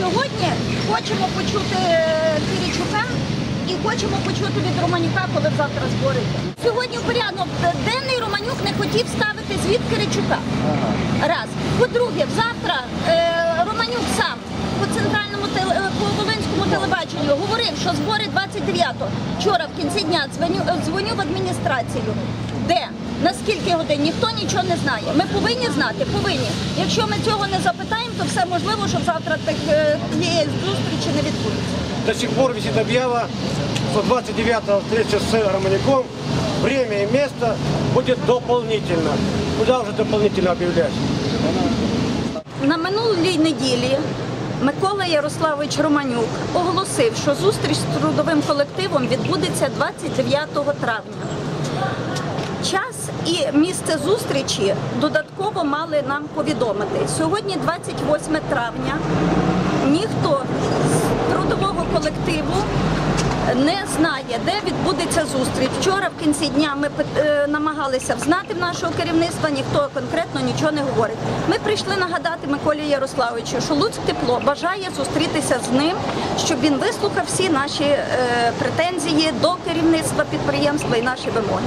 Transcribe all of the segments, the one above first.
Сьогодні хочемо почути Киричука і хочемо почути від Романюка, коли завтра збори. Сьогодні в порядок денний Романюк не хотів ставити звіт Киричука. Раз. По-друге, завтра е, Романюк сам по центральному е, по Волинському телебаченню говорив, що збори 29-го. Вчора в кінці дня дзвоню, е, дзвоню в адміністрацію. Де? На скільки годин? Ніхто нічого не знає. Ми повинні знати, повинні. Якщо ми цього не запитаємо, то все можливо, щоб завтра так, е, зустрічі не відбудеться. До сих пор висит объява, что 29-го встреча с Романяком. Время и место будет дополнительно. Куда уже дополнительно объявлять? На минулій неділі Микола Ярославович Романюк оголосив, що зустріч з трудовим колективом відбудеться 29 травня. Час і місце зустрічі додатково мали нам повідомити. Сьогодні 28 травня. Ніхто з трудового колективу не знає, де відбудеться зустріч. Вчора в кінці дня ми е, намагалися взнати в нашого керівництва, ніхто конкретно нічого не говорить. Ми прийшли нагадати Миколі Ярославовичу, що Луцьк тепло бажає зустрітися з ним, щоб він вислухав всі наші е, претензії до керівництва підприємства і наші вимоги.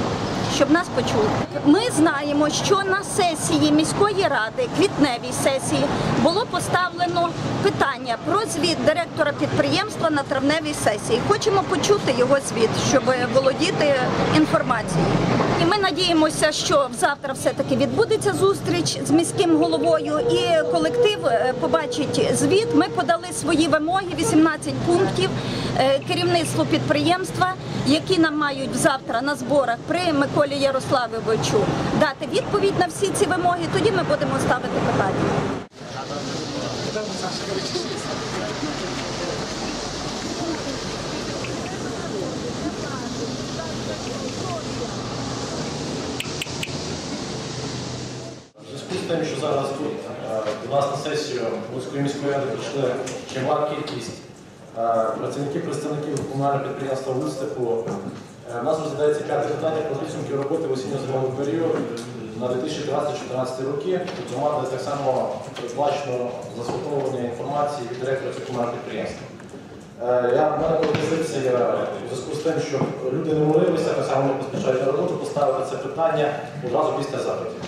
Щоб нас почули, ми знаємо, що на сесії міської ради, квітневій сесії, було поставлено питання про звіт директора підприємства на травневій сесії. Хочемо почути його звіт, щоб володіти інформацією. І ми надіємося, що завтра все-таки відбудеться зустріч з міським головою, і колектив е, побачить звіт. Ми подали свої вимоги, 18 пунктів е, керівництву підприємства, які нам мають завтра на зборах при Миколі Ярославовичу дати відповідь на всі ці вимоги. Тоді ми будемо ставити питання. Тим, що зараз тут е, до нас на сесію Луцької міської ради прийшли чимала кількість е, працівників, представників комунального підприємства «Луцтепу», е, у нас розглядається п'яте питання про підсумки роботи в осінньо-зимовий період на 2013-2014 роки. Зокрема, де так само передбачено заслуховування інформації від директора цього комунального підприємства. Е, Я мене пропозиція у зв'язку з тим, що люди не молилися, так само не поспішають на роботу, поставити це питання одразу після запитів.